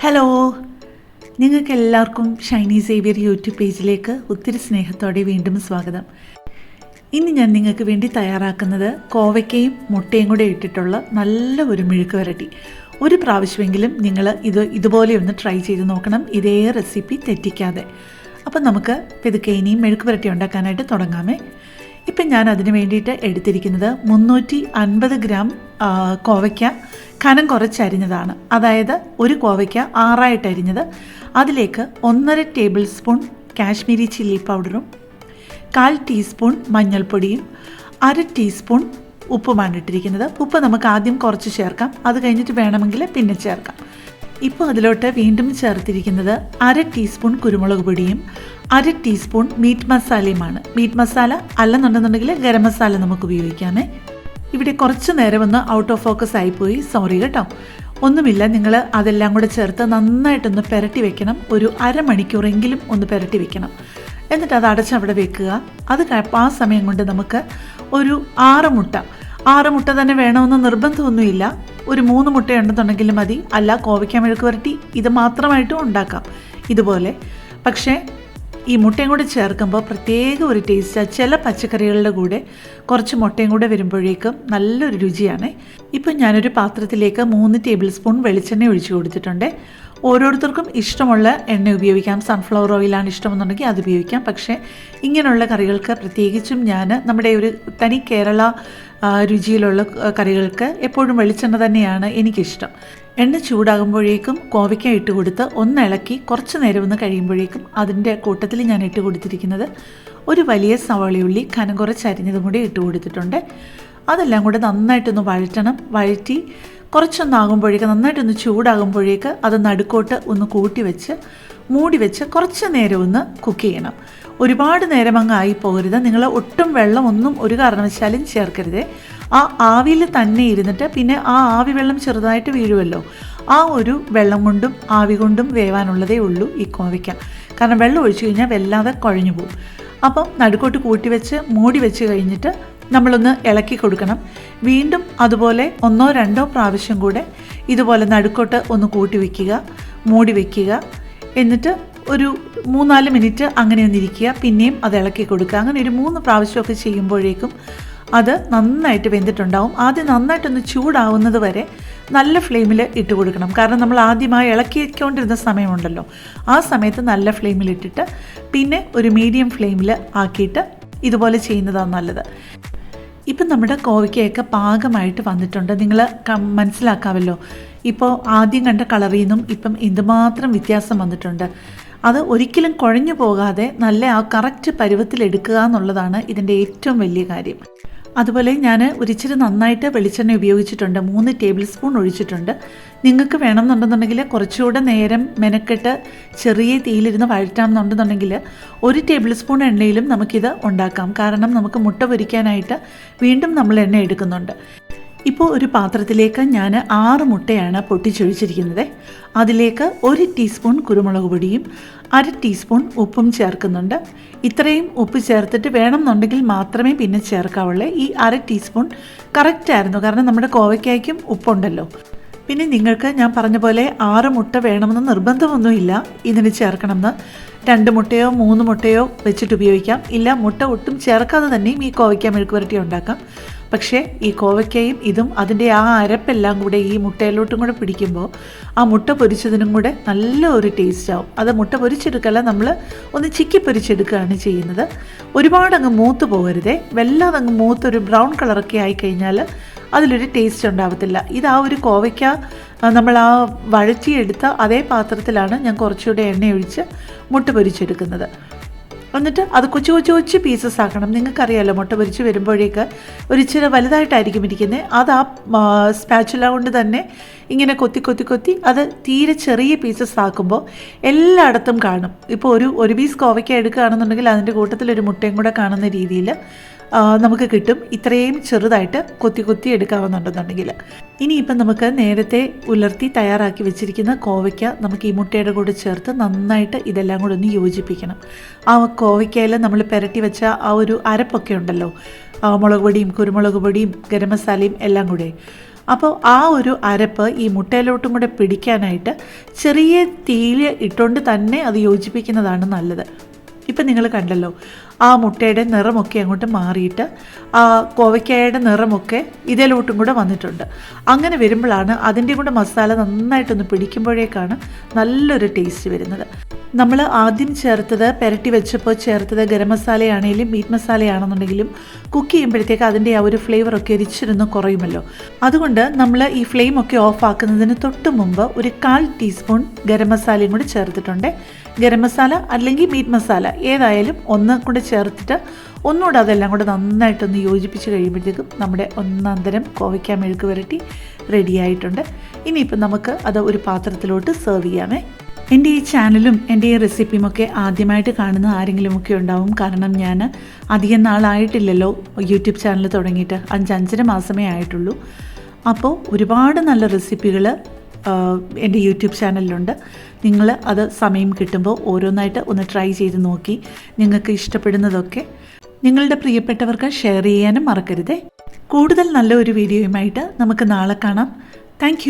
Hello നിങ്ങൾക്ക് എല്ലാവർക്കും Shiny Xavier YouTube പേജിലേക്ക് ഒത്തിരി സ്നേഹത്തോടെ വീണ്ടും സ്വാഗതം. ഇന്ന് ഞാൻ നിങ്ങൾക്ക് വേണ്ടി തയ്യാറാക്കുന്നത് കോവയ്ക്കയും മുട്ടയും കൂടെ ഇട്ടിട്ടുള്ള നല്ല ഒരു മെഴുക്ക് വരട്ടി. ഒരു പ്രാവശ്യമെങ്കിലും നിങ്ങൾ ഇത് ഇതുപോലെ ഒന്ന് ട്രൈ ചെയ്ത് നോക്കണം. ഇതേ റെസിപ്പി തെറ്റിക്കാതെ. അപ്പം നമുക്ക് പെതുക്കെ ഇനിയും മെഴുക്ക് വരട്ടി ഉണ്ടാക്കാനായിട്ട് തുടങ്ങാമേ. ഇപ്പം ഞാൻ അതിന് വേണ്ടിയിട്ട് എടുത്തിരിക്കുന്നത് മുന്നൂറ്റി അൻപത് ഗ്രാം കോവയ്ക്ക. കനം കുറച്ചരിഞ്ഞതാണ്. അതായത് ഒരു കോവയ്ക്ക ആറായിട്ട് അരിഞ്ഞത്. അതിലേക്ക് ഒന്നര ടേബിൾ സ്പൂൺ കാശ്മീരി ചില്ലി പൗഡറും കാൽ ടീസ്പൂൺ മഞ്ഞൾപ്പൊടിയും അര ടീസ്പൂൺ ഉപ്പുമാണ് ഇട്ടിരിക്കുന്നത് ഉപ്പ് നമുക്ക് ആദ്യം കുറച്ച് ചേർക്കാം. അത് കഴിഞ്ഞിട്ട് വേണമെങ്കിൽ പിന്നെ ചേർക്കാം. ഇപ്പോൾ അതിലോട്ട് വീണ്ടും ചേർത്തിരിക്കുന്നത് അര ടീസ്പൂൺ കുരുമുളക് പൊടിയും അര ടീസ്പൂൺ മീറ്റ് മസാലയുമാണ്. മീറ്റ് മസാല അല്ലെന്നുണ്ടെന്നുണ്ടെങ്കിൽ ഗരം മസാല നമുക്ക് ഉപയോഗിക്കാമേ. ഇവിടെ കുറച്ച് നേരം ഒന്ന് ഔട്ട് ഓഫ് ഫോക്കസ് ആയിപ്പോയി. സോറി കേട്ടോ. ഒന്നുമില്ല നിങ്ങൾ അതെല്ലാം കൂടെ ചേർത്ത് നന്നായിട്ടൊന്ന് പുരട്ടി വെക്കണം. ഒരു അരമണിക്കൂറെങ്കിലും ഒന്ന് പുരട്ടി വെക്കണം. എന്നിട്ട് അത് അടച്ചവിടെ വെക്കുക. അത് ആ സമയം കൊണ്ട് നമുക്ക് ഒരു ആറ് മുട്ട ആറ് മുട്ട തന്നെ വേണമെന്ന് നിർബന്ധമൊന്നുമില്ല. ഒരു മൂന്ന് മുട്ടയുണ്ടെന്നുണ്ടെങ്കിൽ മതി. അല്ല കോവയ്ക്ക മെഴുക്ക് വരട്ടി ഇത് മാത്രമായിട്ടും ഉണ്ടാക്കാം. ഇതുപോലെ. പക്ഷേ ഈ മുട്ടയും കൂടെ ചേർക്കുമ്പോൾ പ്രത്യേക ഒരു ടേസ്റ്റാണ് ചില പച്ചക്കറികളുടെ കൂടെ കുറച്ച് മുട്ടയും കൂടെ വരുമ്പോഴേക്കും നല്ലൊരു രുചിയാണ്. ഇപ്പം ഞാനൊരു പാത്രത്തിലേക്ക് മൂന്ന് ടേബിൾ സ്പൂൺ വെളിച്ചെണ്ണ ഒഴിച്ചു കൊടുത്തിട്ടുണ്ട്. ഓരോരുത്തർക്കും ഇഷ്ടമുള്ള എണ്ണ ഉപയോഗിക്കാം. സൺഫ്ലവർ ഓയിലാണ് ഇഷ്ടമെന്നുണ്ടെങ്കിൽ അത് ഉപയോഗിക്കാം. പക്ഷേ ഇങ്ങനെയുള്ള കറികൾക്ക് പ്രത്യേകിച്ചും ഞാൻ നമ്മുടെ ഒരു തനി കേരള രുചിയിലുള്ള കറികൾക്ക് എപ്പോഴും വെളിച്ചെണ്ണ തന്നെയാണ് എനിക്കിഷ്ടം. എണ്ണ ചൂടാകുമ്പോഴേക്കും കോവയ്ക്ക ഇട്ട് കൊടുത്ത് ഒന്ന് ഇളക്കി കുറച്ച് നേരം ഒന്ന് കഴിയുമ്പോഴേക്കും അതിന്റെ കൂട്ടത്തിൽ ഞാൻ ഇട്ട് കൊടുത്തിരിക്കുന്നത് ഒരു വലിയ സവാളയുള്ളി കനം കുറച്ച് അരിഞ്ഞതും കൂടി ഇട്ട് കൊടുത്തിട്ടുണ്ട്. അതെല്ലാം കൂടെ നന്നായിട്ടൊന്ന് വഴറ്റണം. വഴറ്റി കുറച്ചൊന്നാകുമ്പോഴേക്ക് നന്നായിട്ടൊന്ന് ചൂടാകുമ്പോഴേക്ക് അത് നടുക്കോട്ട് ഒന്ന് കൂട്ടി വെച്ച് മൂടി വെച്ച് കുറച്ച് നേരം ഒന്ന് കുക്ക് ചെയ്യണം. ഒരുപാട് നേരം അങ്ങ് ആയി പോകരുത്. നിങ്ങൾ ഒട്ടും വെള്ളം ഒന്നും ഒരു കാരണവശാലും ചേർക്കരുത്. ആ ആവിയിൽ തന്നെ ഇരുന്നിട്ട് പിന്നെ ആ ആവി വെള്ളം ചെറുതായിട്ട് വീഴുമല്ലോ ആ ഒരു വെള്ളം കൊണ്ടും ആവി കൊണ്ടും വേവാനുള്ളതേ ഉള്ളൂ ഈ കോവയ്ക്ക. കാരണം വെള്ളം ഒഴിച്ചു കഴിഞ്ഞാൽ വല്ലാതെ കുഴഞ്ഞു പോകും. അപ്പം നടുക്കോട്ട് കൂട്ടി വെച്ച് മൂടി വെച്ച് കഴിഞ്ഞിട്ട് നമ്മളൊന്ന് ഇളക്കി കൊടുക്കണം. വീണ്ടും അതുപോലെ ഒന്നോ രണ്ടോ പ്രാവശ്യം കൂടെ ഇതുപോലെ നടുക്കോട്ട് ഒന്ന് കൂട്ടി വയ്ക്കുക മൂടി വയ്ക്കുക എന്നിട്ട് ഒരു മൂന്നാൽ മിനിറ്റ് അങ്ങനെ ഒന്നിരിക്കുക പിന്നെയും അത് ഇളക്കി കൊടുക്കുക. അങ്ങനെ ഒരു മൂന്ന് പ്രാവശ്യമൊക്കെ ചെയ്യുമ്പോഴേക്കും അത് നന്നായിട്ട് വെന്തിട്ടുണ്ടാവും. ആദ്യം നന്നായിട്ടൊന്ന് ചൂടാവുന്നത് വരെ നല്ല ഫ്ലെയിമിൽ ഇട്ട് കൊടുക്കണം. കാരണം നമ്മൾ ആദ്യമായി ഇളക്കിക്കൊണ്ടിരുന്ന സമയമുണ്ടല്ലോ. ആ സമയത്ത് നല്ല ഫ്ലെയിമിൽ ഇട്ടിട്ട് പിന്നെ ഒരു മീഡിയം ഫ്ലെയിമിൽ ആക്കിയിട്ട് ഇതുപോലെ ചെയ്യുന്നതാണ് നല്ലത്. ഇപ്പം നമ്മുടെ കോവയ്ക്കയൊക്കെ പാകമായിട്ട് വന്നിട്ടുണ്ട്. നിങ്ങൾ മനസ്സിലാക്കാമല്ലോ ഇപ്പോൾ ആദ്യം കണ്ട കളറിൽ നിന്നും ഇപ്പം എന്തുമാത്രം വ്യത്യാസം വന്നിട്ടുണ്ട്. അത് ഒരിക്കലും കുഴഞ്ഞു പോകാതെ നല്ല ആ കറക്റ്റ് പരുവത്തിൽ എടുക്കുക എന്നുള്ളതാണ് ഇതിന്റെ ഏറ്റവും വലിയ കാര്യം. അതുപോലെ ഞാൻ ഒരിച്ചിരി നന്നായിട്ട് വെളിച്ചെണ്ണ ഉപയോഗിച്ചിട്ടുണ്ട്. മൂന്ന് ടേബിൾ സ്പൂൺ ഒഴിച്ചിട്ടുണ്ട്. നിങ്ങൾക്ക് വേണമെന്നുണ്ടെന്നുണ്ടെങ്കിൽ കുറച്ചുകൂടെ നേരം മെനക്കെട്ട് ചെറിയ തീയിലിരുന്ന് വഴറ്റാമെന്നുണ്ടെന്നുണ്ടെങ്കിൽ ഒരു ടേബിൾ സ്പൂൺ എണ്ണയിലും നമുക്കിത് ഉണ്ടാക്കാം. കാരണം നമുക്ക് മുട്ട പൊരിക്കാനായിട്ട് വീണ്ടും നമ്മൾ എണ്ണ എടുക്കുന്നുണ്ട്. ഇപ്പോൾ ഒരു പാത്രത്തിലേക്ക് ഞാൻ ആറ് മുട്ടയാണ് പൊട്ടിച്ചൊഴിച്ചിരിക്കുന്നത്. അതിലേക്ക് ഒരു ടീസ്പൂൺ കുരുമുളക് പൊടിയും അര ടീസ്പൂൺ ഉപ്പും ചേർക്കുന്നുണ്ട്. ഇത്രയും ഉപ്പ് ചേർത്തിട്ട് വേണം എന്നുണ്ടെങ്കിൽ മാത്രമേ പിന്നെ ചേർക്കാവുള്ളൂ. ഈ അര ടീസ്പൂൺ കറക്റ്റ് ആയിരുന്നു. കാരണം നമ്മുടെ കോവയ്ക്കായ്ക്കും ഉപ്പുണ്ടല്ലോ. പിന്നെ നിങ്ങൾക്ക് ഞാൻ പറഞ്ഞ പോലെ ആറ് മുട്ട വേണമെന്ന് നിർബന്ധമൊന്നുമില്ല. ഇതിന് ചേർക്കണമെന്ന്. രണ്ട് മുട്ടയോ മൂന്ന് മുട്ടയോ വെച്ചിട്ട് ഉപയോഗിക്കാം. ഇല്ല മുട്ട ഒട്ടും ചേർക്കാതെ തന്നെയും ഈ കോവയ്ക്ക മെഴുക്ക് പുരട്ടി ഉണ്ടാക്കാം. പക്ഷേ ഈ കോവയ്ക്കയും ഇതും അതിന്റെ ആ അരപ്പെല്ലാം കൂടെ ഈ മുട്ടയിലോട്ടും കൂടെ പിടിക്കുമ്പോൾ ആ മുട്ട പൊരിച്ചതിനും കൂടെ നല്ല ഒരു ടേസ്റ്റ് ആവും. അത് മുട്ട പൊരിച്ചെടുക്കല്ല നമ്മൾ ഒന്ന് ചിക്കി പൊരിച്ചെടുക്കുകയാണ് ചെയ്യുന്നത്. ഒരുപാട് അങ്ങ് മൂത്ത് പോകരുതേ. വല്ലാതെ അങ്ങ് മൂത്ത് ഒരു ബ്രൗൺ കളറൊക്കെ ആയിക്കഴിഞ്ഞാൽ അതിലൊരു ടേസ്റ്റ് ഉണ്ടാവത്തില്ല. ഇത് ആ ഒരു കോവയ്ക്ക നമ്മൾ ആ വഴറ്റിയെടുത്ത അതേ പാത്രത്തിലാണ് ഞാൻ കുറച്ചുകൂടെ എണ്ണയൊഴിച്ച് മുട്ട പൊരിച്ചെടുക്കുന്നത്. എന്നിട്ട് അത് കൊച്ചു കൊച്ചു കൊച്ചു പീസസ് ആക്കണം. നിങ്ങൾക്കറിയാലോ മുട്ട പൊരിച്ച് വരുമ്പോഴേക്ക് ഒരു ഇച്ചിരി വലുതായിട്ടായിരിക്കും ഇരിക്കുന്നത് അത് ആ സ്പാച്ചുല കൊണ്ട് തന്നെ ഇങ്ങനെ കൊത്തി കൊത്തി കൊത്തി അത് തീരെ ചെറിയ പീസസ് ആക്കുമ്പോൾ എല്ലായിടത്തും കാണും. ഇപ്പോൾ ഒരു ഒരു പീസ് കോവയ്ക്ക എടുക്കുകയാണെന്നുണ്ടെങ്കിൽ അതിന്റെ കൂട്ടത്തിൽ ഒരു മുട്ടയും കൂടെ കാണുന്ന രീതിയിൽ നമുക്ക് കിട്ടും. ഇത്രയും ചെറുതായിട്ട് കൊത്തി കൊത്തി എടുക്കാവുന്നുണ്ടെന്നുണ്ടെങ്കിൽ. ഇനിയിപ്പം നമുക്ക് നേരത്തെ ഉലർത്തി തയ്യാറാക്കി വെച്ചിരിക്കുന്ന കോവയ്ക്ക നമുക്ക് ഈ മുട്ടയുടെ കൂടെ ചേർത്ത് നന്നായിട്ട് ഇതെല്ലാം കൂടെ ഒന്ന് യോജിപ്പിക്കണം. ആ കോവയ്ക്കയിൽ നമ്മൾ പുരട്ടി വെച്ച ആ ഒരു അരപ്പൊക്കെ ഉണ്ടല്ലോ. മുളക് പൊടിയും കുരുമുളക് പൊടിയും ഗരം മസാലയും എല്ലാം കൂടെ. അപ്പോൾ ആ ഒരു അരപ്പ് ഈ മുട്ടയിലോട്ടും കൂടെ പിടിക്കാനായിട്ട് ചെറിയ തീയിൽ ഇട്ടുകൊണ്ട് തന്നെ അത് യോജിപ്പിക്കുന്നതാണ് നല്ലത്. ഇപ്പം നിങ്ങൾ കണ്ടല്ലോ ആ മുട്ടയുടെ നിറമൊക്കെ അങ്ങോട്ട് മാറിയിട്ട് ആ കോവയ്ക്കായുടെ നിറമൊക്കെ ഇതിലോട്ടും കൂടെ വന്നിട്ടുണ്ട്. അങ്ങനെ വരുമ്പോഴാണ് അതിന്റെ കൂടെ മസാല നന്നായിട്ടൊന്ന് പിടിക്കുമ്പോഴേക്കാണ് നല്ലൊരു ടേസ്റ്റ് വരുന്നത്. നമ്മൾ ആദ്യം ചേർത്തത് പെരട്ടി വെച്ചപ്പോൾ ചേർത്തത് ഗരം മസാലയാണെങ്കിലും മീറ്റ് മസാലയാണെന്നുണ്ടെങ്കിലും കുക്ക് ചെയ്യുമ്പോഴത്തേക്ക് അതിന്റെ ആ ഒരു ഫ്ലേവറൊക്കെ ഒരിച്ചിരുന്ന് കുറയുമല്ലോ. അതുകൊണ്ട് നമ്മൾ ഈ ഫ്ലെയിം ഒക്കെ ഓഫ് ആക്കുന്നതിന് തൊട്ട് മുമ്പ് ഒരു കാൽ ടീസ്പൂൺ ഗരം മസാലയും കൂടി ചേർത്തിട്ടുണ്ട്. ഗരം മസാല അല്ലെങ്കിൽ മീറ്റ് മസാല ഏതായാലും ഒന്ന് കൂടെ ചേർത്തിട്ട് ഒന്നുകൂടെ അതെല്ലാം കൂടെ നന്നായിട്ടൊന്ന് യോജിപ്പിച്ച് കഴിയുമ്പോഴത്തേക്കും നമ്മുടെ ഒന്നാന്തരം തരം കോവയ്ക്ക മെഴുക്ക് വരട്ടി റെഡിയായിട്ടുണ്ട് ആയിട്ടുണ്ട്. ഇനിയിപ്പം നമുക്ക് അത് ഒരു പാത്രത്തിലോട്ട് സെർവ് ചെയ്യാമേ. എന്റെ ഈ ചാനലും എന്റെ ഈ റെസിപ്പിയും ഒക്കെ ആദ്യമായിട്ട് കാണുന്ന ആരെങ്കിലുമൊക്കെ ഉണ്ടാവും. കാരണം ഞാൻ അധികം നാളായിട്ടില്ലല്ലോ യൂട്യൂബ് ചാനൽ തുടങ്ങിയിട്ട്. അഞ്ചഞ്ചര മാസമേ ആയിട്ടുള്ളൂ. അപ്പോൾ ഒരുപാട് നല്ല റെസിപ്പികൾ എന്റെ യൂട്യൂബ് ചാനലിലുണ്ട്. നിങ്ങൾ അത് സമയം കിട്ടുമ്പോൾ ഓരോന്നായിട്ട് ഒന്ന് ട്രൈ ചെയ്ത് നോക്കി നിങ്ങൾക്ക് ഇഷ്ടപ്പെടുന്നതൊക്കെ നിങ്ങളുടെ പ്രിയപ്പെട്ടവർക്ക് ഷെയർ ചെയ്യാനും മറക്കരുതേ. കൂടുതൽ നല്ല ഒരു വീഡിയോയുമായിട്ട് നമുക്ക് നാളെ കാണാം. താങ്ക്